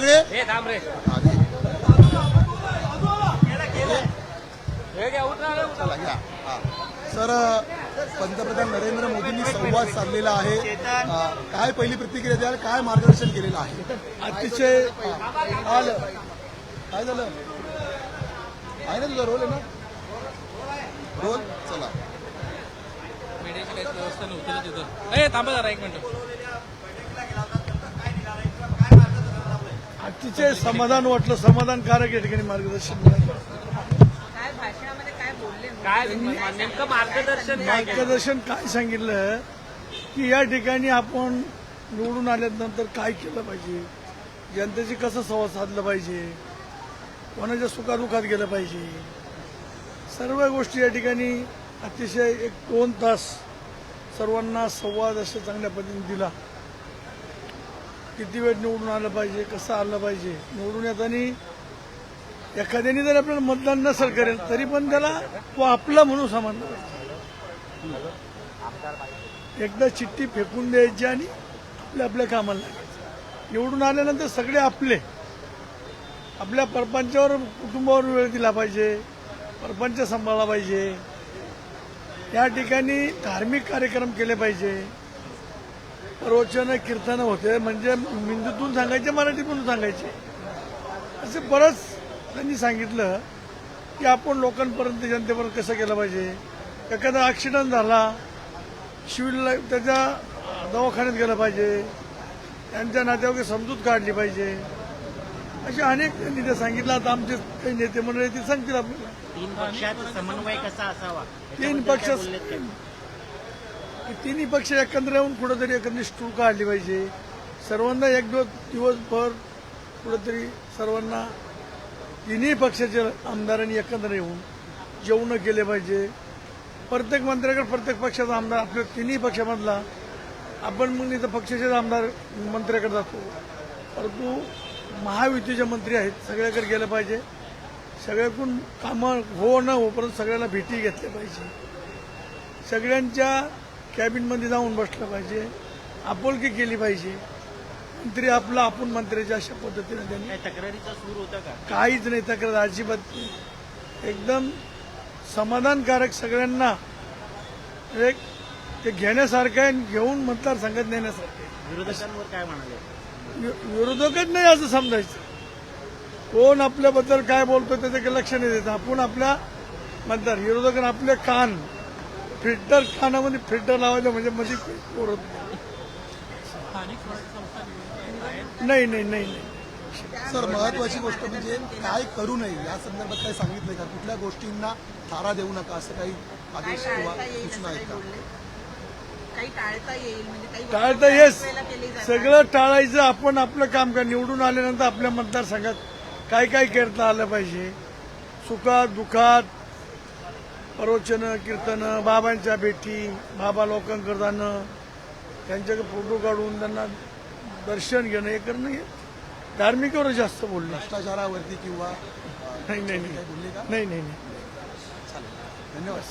सगळे? हे रे. सर पंतप्रधान नरेंद्र मोदींनी संवाद साधलेला आहे. काय पहिली प्रतिक्रिया द्याल? काय मार्गदर्शन केलेलं आहे? अतिशय आलं काय झालं? आहे ना तुझा रोल आहे ना? रोल? चला. व्यवस्था नव्हती ना तिथं. ए थांबा जरा एक मिनिट. अतिशय समाधान वाटलं समाधानकारक या ठिकाणी मार्गदर्शन मिळालं. काय भाषणामध्ये काय बोलले काय नेमकं मार्गदर्शन? मार्गदर्शन काय सांगितलं? की या ठिकाणी आपण निवडून आल्यानंतर काय केलं पाहिजे? जनतेशी कसं संवाद साधलं पाहिजे? कोणाच्या सुखादुखात गेलं पाहिजे? सर्व गोष्टी या ठिकाणी अतिशय एक दोन तास सर्वांना संवाद असे चांगल्या पद्धतीने दिला. किती वेळ निवडून आलं पाहिजे कसं आलं पाहिजे? निवडून येताना एखाद्याने जर आपल्याला मतदान नसेल करेल तरी पण त्याला तो आपला म्हणून समजला एकदा चिठ्ठी फेकून द्यायची आणि आपल्या आपल्या कामाला लागायचं. निवडून आल्यानंतर सगळे आपले. आपल्या परपंचावर कुटुंबावर वेळ दिला पाहिजे. परपंच सांभाळला पाहिजे. या ठिकाणी धार्मिक कार्यक्रम केले पाहिजे. प्रवचन कीर्तन होते. म्हणजे हिंदूतून सांगायचे मराठीतून सांगायचे. असे बरंच त्यांनी सांगितलं की आपण लोकांपर्यंत जनतेपर्यंत कसं केलं पाहिजे? एखादा ॲक्सिडेंट झाला शिविरला त्याच्या दवाखान्यात गेलं पाहिजे. त्यांच्या नात्यावरती समजूत काढली पाहिजे. असे अनेक त्यांनी ते सांगितलं. आता आमचे काही नेते मंडळी ते सांगतील आपल्याला. तीन पक्षात समन्वय कसा असावा? तीन पक्ष की तिन्ही पक्ष एकत्र येऊन कुठंतरी एकंदरीत स्टूल काढली पाहिजे. सर्वांना एक दिवस दिवसभर कुठंतरी सर्वांना तिन्ही पक्षाच्या आमदारांनी एकत्र येऊन जेवणं केले पाहिजे. प्रत्येक मंत्र्याकडे प्रत्येक पक्षाचा आमदार आपल्या तिन्ही पक्षामधला आपण मग इथं पक्षाचेच आमदार मंत्र्याकडे जातो. परंतु महायुतीचे मंत्री आहेत. सगळ्याकडे गेलं पाहिजे. सगळ्याकडून कामं हो न हो परंतु सगळ्याला भेटी घेतल्या पाहिजे. सगळ्यांच्या कॅबिनमध्ये जाऊन बसलं पाहिजे. आपुलकी केली पाहिजे. मंत्री आपला आपण मंत्र्याच्या अशा पद्धतीने त्यांनी तक्रारीचा सूर होता का? काहीच नाही तक्रार अजिबात. एकदम समाधानकारक सगळ्यांना एक ते घेण्यासारखं आहे घेऊन मतदारसंघात नेण्यासारखं आहे. विरोधकांवर काय म्हणाले? विरोधकच नाही असं समजायचं. कोण आपल्याबद्दल काय बोलतो त्याच्याकडे लक्ष नाही देत. आपण आपल्या मतदार विरोधकांना आपले कान फिल्टर कानामध्ये फिल्टर लावायचं म्हणजे मध्ये ओरत नाही नाही नाही नाही. सर महत्वाची गोष्ट म्हणजे काय करू नये? या संदर्भात काय सांगितलंय का? कुठल्या गोष्टींना थारा देऊ नका असं काही आदेश किंवा सूचना आहेत काही का? बोलले? काही टाळता येईल म्हणजे काही येस. सगळं टाळायचं आपण आपलं काम कर. निवडून आल्यानंतर आपल्या मतदारसंघात काय काय करता आलं पाहिजे? सुखात दुखात प्रवचन कीर्तन बाबांच्या भेटी बाबा लोकांकडे जाणं त्यांच्याकडे फोटो काढून त्यांना दर्शन घेणं हे करणं हे धार्मिकवर जास्त बोलणं. भ्रष्टाचारावरती किंवा नाही नाही काही बोलले का? नाही नाही नाही. नाही धन्यवाद.